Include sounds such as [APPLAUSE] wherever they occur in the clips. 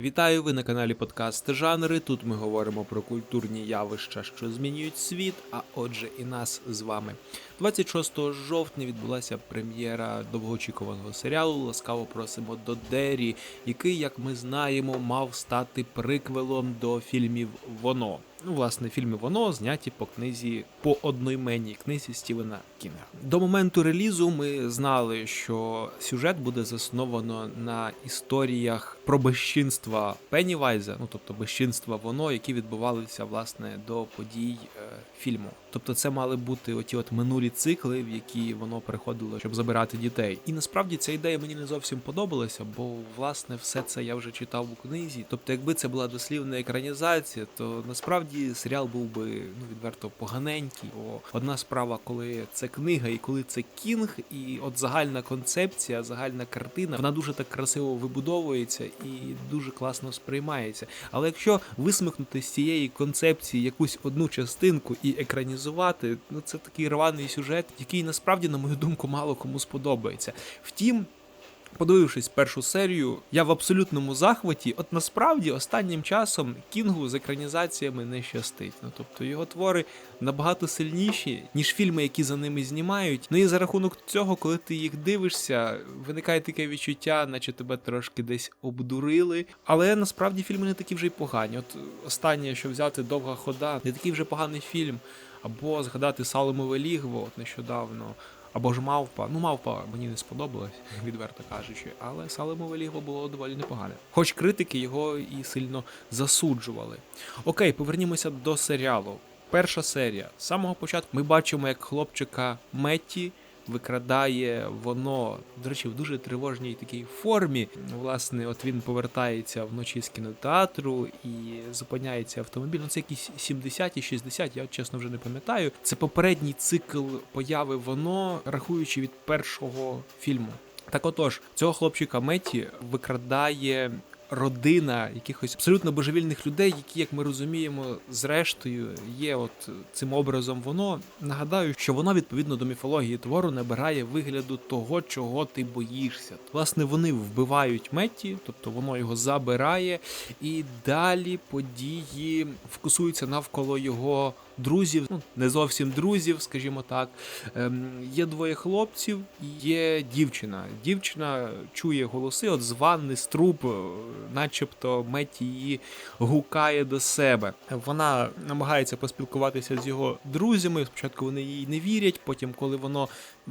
Вітаю ви на каналі Подкаст Жанри. Тут ми говоримо про культурні явища, що змінюють світ. А отже, і нас з вами. 26 жовтня відбулася прем'єра довгоочікуваного серіалу Ласкаво просимо до Дері, який, як ми знаємо, мав стати приквелом до фільмів Воно. Ну, власне, фільми Воно зняті по книзі по одноіменній книзі Стівена Кінга. До моменту релізу ми знали, що сюжет буде засновано на історіях про безчинства Пеннівайза, ну тобто безчинства воно, які відбувалися власне до подій е, фільму. Тобто, це мали бути оті от минулі цикли, в які воно переходило, щоб забирати дітей. І насправді ця ідея мені не зовсім подобалася, бо власне все це я вже читав у книзі. Тобто, якби це була дослівна екранізація, то насправді серіал був би ну відверто поганенький. Бо одна справа, коли це книга і коли це кінг, і от загальна концепція, загальна картина, вона дуже так красиво вибудовується і дуже класно сприймається. Але якщо висмикнути з цієї концепції якусь одну частинку і екранізувати, ну це такий рваний сюжет, який насправді, на мою думку, мало кому сподобається. Втім. Подивившись першу серію, я в абсолютному захваті. От насправді останнім часом Кінгу з екранізаціями не щастить. Ну тобто його твори набагато сильніші, ніж фільми, які за ними знімають. Ну і за рахунок цього, коли ти їх дивишся, виникає таке відчуття, наче тебе трошки десь обдурили. Але насправді фільми не такі вже й погані. От останнє, що взяти довга хода, не такий вже поганий фільм. Або згадати Саломове лігво от нещодавно. Або ж мавпа. Ну, мавпа мені не сподобалась, [LAUGHS] відверто кажучи, але Салемове ліго було доволі непогане. Хоч критики його і сильно засуджували. Окей, повернімося до серіалу. Перша серія. З самого початку ми бачимо, як хлопчика Метті викрадає воно, до речі, в дуже тривожній такій формі. Власне, от він повертається вночі з кінотеатру і зупиняється автомобіль. Ну, це якісь 70-ті, 60, я чесно вже не пам'ятаю. Це попередній цикл появи воно, рахуючи від першого фільму. Так отож, цього хлопчика Меті викрадає родина якихось абсолютно божевільних людей, які, як ми розуміємо, зрештою є от цим образом воно. Нагадаю, що воно відповідно до міфології твору набирає вигляду того, чого ти боїшся. Власне, вони вбивають Метті, тобто воно його забирає, і далі події фокусуються навколо його. Друзів, ну не зовсім друзів, скажімо так. Ем, Є двоє хлопців є дівчина. Дівчина чує голоси, от з ванни, з труб, е, начебто Меті її гукає до себе. Вона намагається поспілкуватися з його друзями. Спочатку вони їй не вірять, потім, коли воно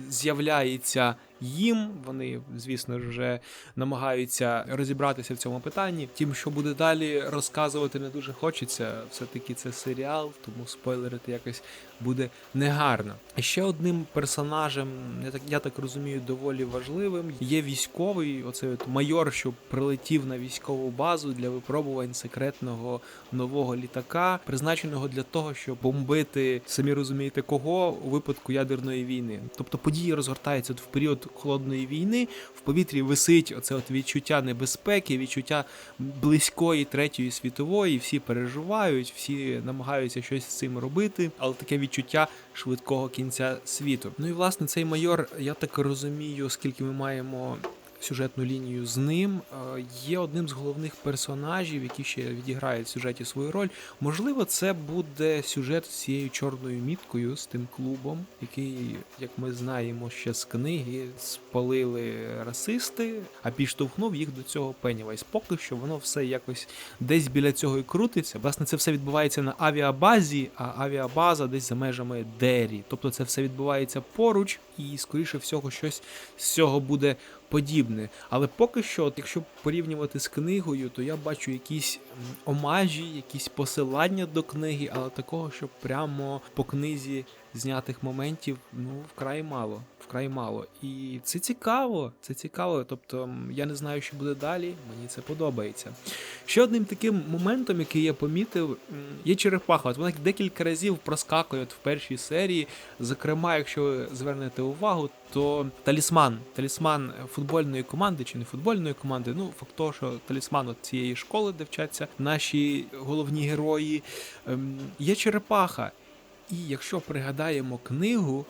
з'являється їм, вони, звісно ж, вже намагаються розібратися в цьому питанні. Тим, що буде далі, розказувати не дуже хочеться. Все-таки це серіал, тому спойлерити якось буде негарно. Ще одним персонажем, я так я так розумію, доволі важливим є військовий, оцей от майор, що прилетів на військову базу для випробувань секретного нового літака, призначеного для того, щоб бомбити, самі розумієте, кого у випадку ядерної війни. Тобто події розгортаються в період холодної війни, в повітрі висить оце от відчуття небезпеки, відчуття близької третьої світової. Всі переживають, всі намагаються щось з цим робити, але таке відчуття швидкого кінця світу. Ну і власне цей майор, я так розумію, оскільки ми маємо. Сюжетну лінію з ним е, є одним з головних персонажів, які ще відіграють в сюжеті свою роль. Можливо, це буде сюжет з цією чорною міткою, з тим клубом, який, як ми знаємо, ще з книги спалили расисти, а підштовхнув їх до цього Пеннівайс. Поки що воно все якось десь біля цього і крутиться. Власне, це все відбувається на авіабазі, а авіабаза десь за межами Дері. Тобто це все відбувається поруч, і скоріше всього щось з цього буде подібне. Але поки що, от, якщо порівнювати з книгою, то я бачу якісь омажі, якісь посилання до книги, але такого, щоб прямо по книзі знятих моментів, ну, вкрай мало. Вкрай мало. І це цікаво, це цікаво. Тобто я не знаю, що буде далі, мені це подобається. Ще одним таким моментом, який я помітив, є черепаха. От вона декілька разів проскакує от в першій серії. Зокрема, якщо ви звернете увагу, то талісман, талісман футбольної команди чи не футбольної команди, ну факт того, що талісман от цієї школи, де вчаться наші головні герої, ем, є черепаха. І якщо пригадаємо книгу,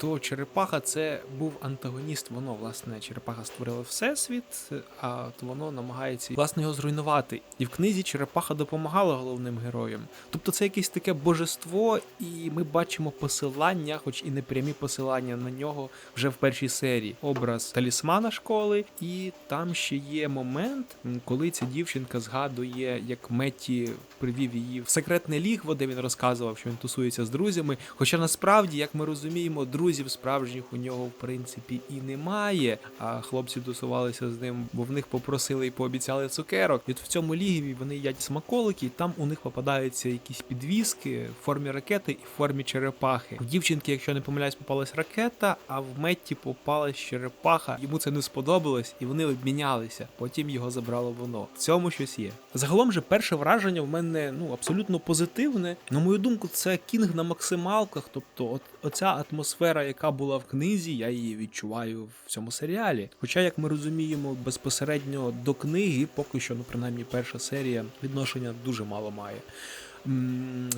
то Черепаха це був антагоніст. Воно, власне, Черепаха створила всесвіт, а от воно намагається власне його зруйнувати. І в книзі Черепаха допомагала головним героям. Тобто це якесь таке божество, і ми бачимо посилання, хоч і не прямі посилання на нього вже в першій серії. Образ талісмана школи, і там ще є момент, коли ця дівчинка згадує, як Метті привів її в секретне лігво, де він розказував, що він тусується з друзями. Хоча насправді, як ми розуміємо, друзів справжніх у нього в принципі і немає. А хлопці тусувалися з ним, бо в них попросили і пообіцяли цукерок. І от в цьому лігві вони їдять смаколики, і там у них попадаються якісь підвіски в формі ракети і в формі черепахи. В дівчинки, якщо не помиляюсь, попалась ракета, а в Метті попалась черепаха. Йому це не сподобалось, і вони обмінялися. Потім його забрало воно. В цьому щось є. Загалом же перше враження в мене ну абсолютно позитивне. На мою думку, це кінг на максималках. Тобто, от оця атмосфера, яка була в книзі, я її відчуваю в цьому серіалі. Хоча, як ми розуміємо, безпосередньо до книги, поки що, ну принаймні, перша серія відношення дуже мало має.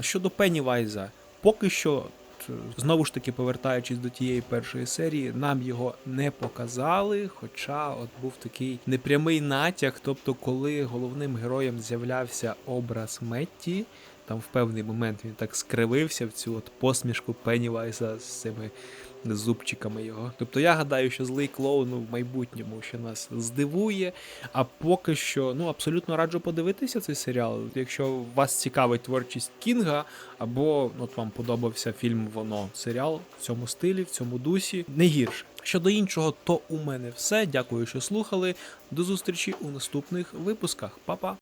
Щодо Пеннівайза, поки що. Знову ж таки, повертаючись до тієї першої серії, нам його не показали. Хоча от був такий непрямий натяк. Тобто, коли головним героєм з'являвся образ Метті, там в певний момент він так скривився в цю от посмішку Пеннівайза з цими зубчиками його. Тобто я гадаю, що злий клоун в майбутньому ще нас здивує. А поки що, ну абсолютно раджу подивитися цей серіал. Якщо вас цікавить творчість Кінга, або от вам подобався фільм Воно серіал в цьому стилі, в цьому дусі, не гірше. Щодо іншого, то у мене все. Дякую, що слухали. До зустрічі у наступних випусках. Па-па!